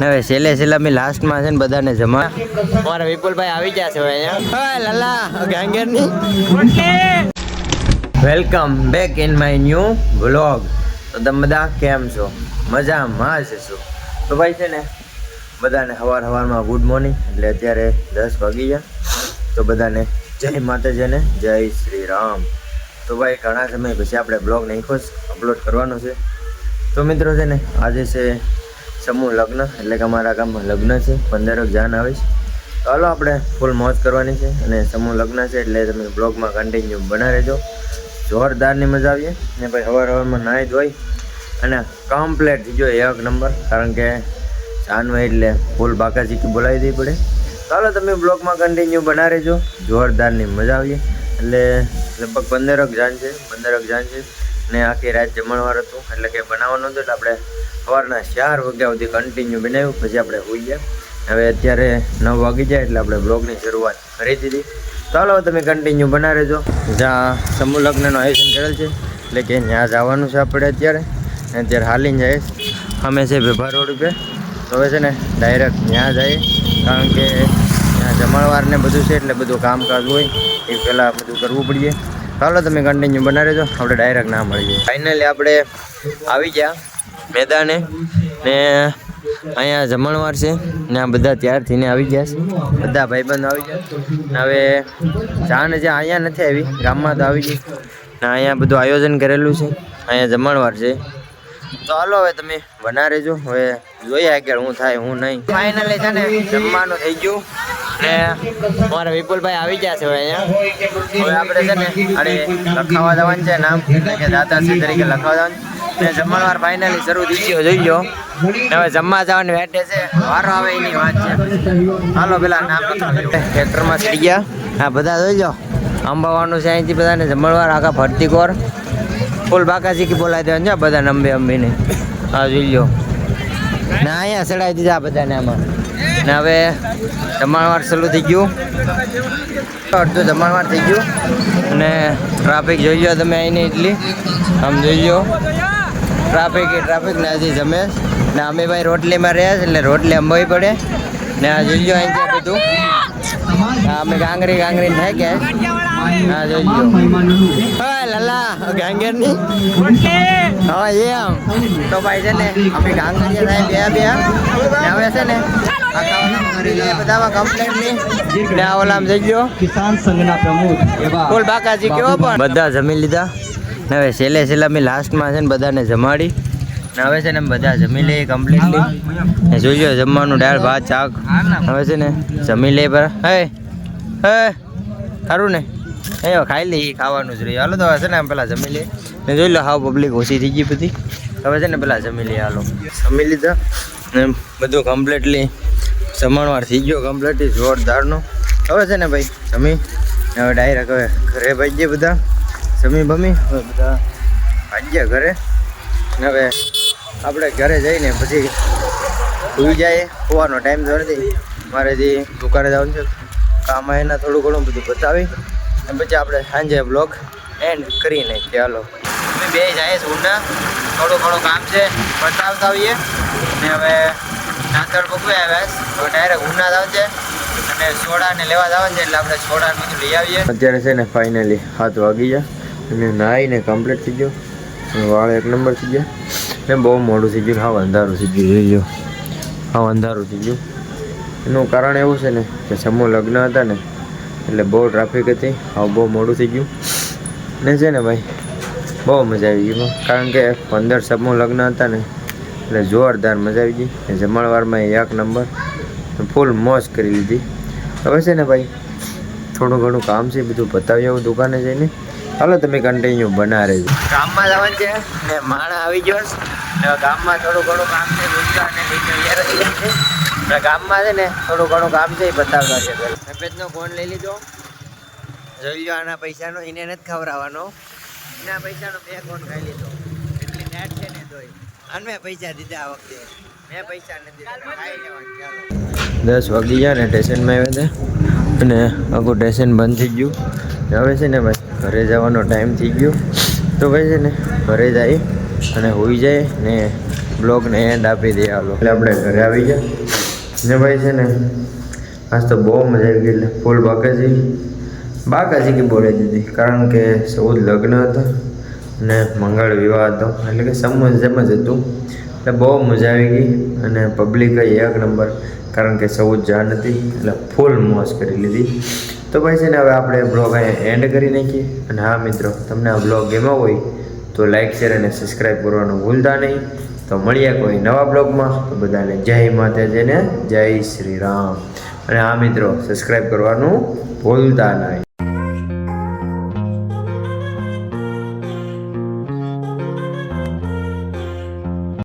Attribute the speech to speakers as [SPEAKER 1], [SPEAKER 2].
[SPEAKER 1] હવે છેલ્લે છેલ્લા મેં લાસ્ટમાં છે ને બધાને જમા મારા વિપુલભાઈ આવી ગયા છે અહીંયા. Lala ગાંગેરની welcome back in my new vlog તો તમે બધા કેમ છો? મજામાં જ છો. તો ભાઈ છે ને, બધાને સવાર સવારમાં ગુડ મોર્નિંગ એટલે અત્યારે દસ વાગી ગયા. તો બધાને જય માતાજી ને જય શ્રી રામ. તો ભાઈ ઘણા સમય પછી આપણે બ્લોગ નાખ્યો અપલોડ કરવાનો છે. તો મિત્રો છે ને, આજે છે સમૂહ લગ્ન, એટલે કે અમારા ગામમાં લગ્ન છે પંદરક જાન આવે છે. તો હાલો આપણે ફૂલ મોજ કરવાની છે અને સમૂહ લગ્ન છે, એટલે તમે બ્લોગમાં કન્ટિન્યુ બના રહેજો. જોરદારની મજા આવીએ. ને ભાઈ હવાર હવારમાં નાહી ધોઈ અને કમ્પ્લેટ થઈ ગયો એક નંબર, કારણ કે જાનવા એટલે ફૂલ બાકાજીથી બોલાવી દેવી પડે. ચાલો તમે બ્લોગમાં કન્ટિન્યુ બના રહેજો. જોરદારની મજા આવીએ. એટલે લગભગ પંદરક જાન છે પંદરક જાન છે. ને આખી રાત જમણવાર હતું, એટલે કે બનાવવાનું હતું, એટલે આપણે સવારના ચાર વાગ્યા સુધી કન્ટિન્યુ બનાવ્યું, પછી આપણે હોઈ ગયા હવે અત્યારે નવ વાગી જાય એટલે આપણે બ્લોગની શરૂઆત કરી દીધી. ચાલો તમે કન્ટિન્યુ બના રહેજો. જ્યાં સમૂહ લગ્નનું આયોજન કરેલ છે, એટલે કે ત્યાં જવાનું છે આપણે અત્યારે. અત્યારે હાલીને જાય અમે છે વેભા રોડ ઉપર. તો હવે છે ને ડાયરેક્ટ ત્યાં જઈએ. કારણ કે ત્યાં જમણવાર ને બધું છે, એટલે બધું કામકાજ હોય, એ પહેલાં બધું કરવું પડીએ. ચાલો તમે કન્ટિન્યુ બનાવી રહેજો. આપણે ડાયરેક્ટ ના મળીએ ફાઇનલી આપણે આવી ગયા મેદાને ને અહીંયા જમણવાર છે ને આ બધા ત્યારથી ને આવી ગયા છે. બધા ભાઈબંધો આવી ગયા હવે જાન જે અહીંયા નથી આવી. ગામમાં તો આવી ગઈ. ને અહીંયા બધું આયોજન કરેલું છે. અહીંયા જમણવાર છે. હાલો હવે તમે બના રહેજો. હવે જોઈએ આગળ હું થાય હું નહીં. ફાઇનલી છે ને જમવાનું થઈ ગયું. ને મારા વિપુલભાઈ આવી ગયા છે હવે અહીંયા. હવે આપણે છે ને અરે લખાવા જવાનું છે નામ. કે દાતાશ્રી તરીકે લખાવા જવાનું. ને જમણવાર ફાઇનલી શરૂ થઈ ગયો જોઈ ગયો હવે જમવા જવાની વેટે છે. વારો આવે એની વાત છે. હાલો પેલા નામ ટ્રેક્ટરમાં ચડી ગયા. હા બધા જોઈ લો અંબાવાનું છે અહીંથી બધાને જમણવાર આખા ફરતી કોર. ફૂલ બાકાજી કી બોલાવી દેવાનું છે બધા અંબે અંબીને. હા જોઈ લો ના અહીંયા ચડાવી દીધા બધાને આમાં. ને હવે જમણવાર ચાલુ થઈ ગયું. અડધું જમણવાર થઈ ગયું. અને ટ્રાફિક જોઈ લો તમે અહીંની એટલી. આમ જોઈ લો ટ્રાફિક એ ટ્રાફિક ને હજી જમે. ને અમે ભાઈ રોટલીમાં રહ્યા છે એટલે રોટલી અંબાવી પડે. ને આ જોઈ લો અહીંથી આ બધું. અમે ગાંગરી ગાંગરી થાય ગયા. હા જોઈ લો લાલા, ગાંગરની. હા એમ તો ભાઈ છે ને, અમે ગાંગરીયા થાય બે બે. હવે છે ને આ ખાવાનું કરી લઈએ બધામાં કમ્પ્લેટ ને ઓલામ જઈ ગયો.
[SPEAKER 2] કિસાન સંઘના પ્રમુખ એવા
[SPEAKER 1] બાકાજી કેવો પણ? બધા જમી લીધા. ને હવે છેલ્લે છેલ્લા મેં લાસ્ટમાં છે ને બધાને જમાડી. ને હવે છે ને બધા જમી લે કમ્પ્લીટલી ને જોઈજો જમવાનું દાળ ભાત શાક. હવે છે ને જમી લે પર. હે હે સારું ને? એ ખાઈ લઈએ ખાવાનું જ રહ્યું. હાલો તો હવે છે ને આમ પેલા જમી લઈએ. ને જોઈ લો હાવ પબ્લિક ઓછી થઈ ગઈ બધી. હવે છે ને પેલા જમી લઈએ હાલો. જમી લીધા. ને બધું કમ્પ્લીટલી જમણવાર થઈ ગયો કમ્પ્લીટલી જોરદારનો. હવે છે ને ભાઈ, જમી. હવે ડાયરેક્ટ હવે ઘરે ભાઈ બધા. જમી બમી, હવે બધા ભાગ્યા ઘરે. હવે આપણે ઘરે જઈને પછી સુઈ જાય હોવાનો ટાઈમ તો નથી. મારે જે દુકાને જવાનું છે, કામ એના થોડું ઘણું બધું બતાવી. અને પછી આપણે સાંજે બ્લોગ એન્ડ કરી નાખીએ હાલો. અમે બે જાય છે ઊંડા. થોડું ઘણું કામ છે, બતાવતા આવીએ. ને હવે નાતર પકવી આવ્યા ડાયરેક્ટ ઉના જ આવશે અને સોડા ને લેવા જવાનું છે એટલે આપણે સોડા ને બધું લઈ આવીએ. અત્યારે છે ને ફાઇનલી હાથ વાગી ગયા. અને નાહીને કમ્પ્લીટ થઈ ગયો. વાળ એક નંબર થઈ ગયા. ને બહુ મોડું થઈ ગયું. હા અંધારું થઈ ગયું. જોઈ ગયો હા અંધારું થઈ ગયું. એનું કારણ એવું છે ને કે સમૂહ લગ્ન હતા ને, એટલે બહુ ટ્રાફિક હતી. હા બહુ મોડું થઈ ગયું. ને છે ને ભાઈ, બહુ મજા આવી ગઈ કારણ કે પંદર સમૂહ લગ્ન હતા ને એટલે જોરદાર મજા આવી ગઈ. જમણવારમાં એક નંબર. ફૂલ મોજ કરી લીધી. હવે છે ને ભાઈ, થોડું ઘણું કામ છે, બધું બતાવી આવું દુકાને જઈને. હાલો, તમે કન્ટિન્યુ બના રહેજો. ગામમાં જવાનું છે. ને માણા આવી ગયો ને ગામમાં થોડું ઘણું કામ છે ગુસ્સા તૈયાર થઈ ગયા છે. ને ગામમાં છે ને થોડું ઘણું કામ છે, એ બતાવતા છે સફેદનો ફોન લઈ લીધો. જોઈ લો આના પૈસાનો, એને નથી ખવડાવવાનો. એના પૈસાનો બે ફોન ખાઈ લીધો. એટલી નેટ છે ને તોય. અને પૈસા દીધા આ વખતે. મેં પૈસા નથી દીધા. ખાઈ લેવાનું ચાલો. દસ વાગી ગયા ને સ્ટેશનમાં આવ્યા હતા. અને આખું સ્ટેશન બંધ થઈ ગયું. હવે છે ને ભાઈ ઘરે જવાનો ટાઈમ થઈ ગયો. તો ભાઈ છે ને ઘરે જાય અને હોઈ જાય ને બ્લોગને એન્ડ આપી દઈએ હાલો એટલે આપણે ઘરે આવી ગયા. ને ભાઈ છે ને આજ તો બહુ મજા આવી ગઈ એટલે ફૂલ બાકાજી. બાકાજી કે બોલે દીધી કારણ કે સૌ લગ્ન હતા. ને મંગળ વિવાહ હતો. એટલે કે સમજ એમ જ હતું. એટલે બહુ મજા આવી ગઈ અને પબ્લિક એક નંબર કારણ કે સૌ જાણ હતી. એટલે ફૂલ મોજ કરી લીધી. તો ભાઈ છે ને હવે આપણે બ્લોગ અહીંયા એન્ડ કરી નાખીએ. અને હા મિત્રો, તમને આ બ્લોગ ગમ્યો હોય, તો લાઈક શેર અને સબસ્ક્રાઈબ કરવાનું ભૂલતા નહીં. તો મળીએ કોઈ નવા બ્લોગમાં તો બધાને જય માતાજીને જય શ્રી રામ. અને હા મિત્રો સબસ્ક્રાઈબ કરવાનું ભૂલતા નહીં.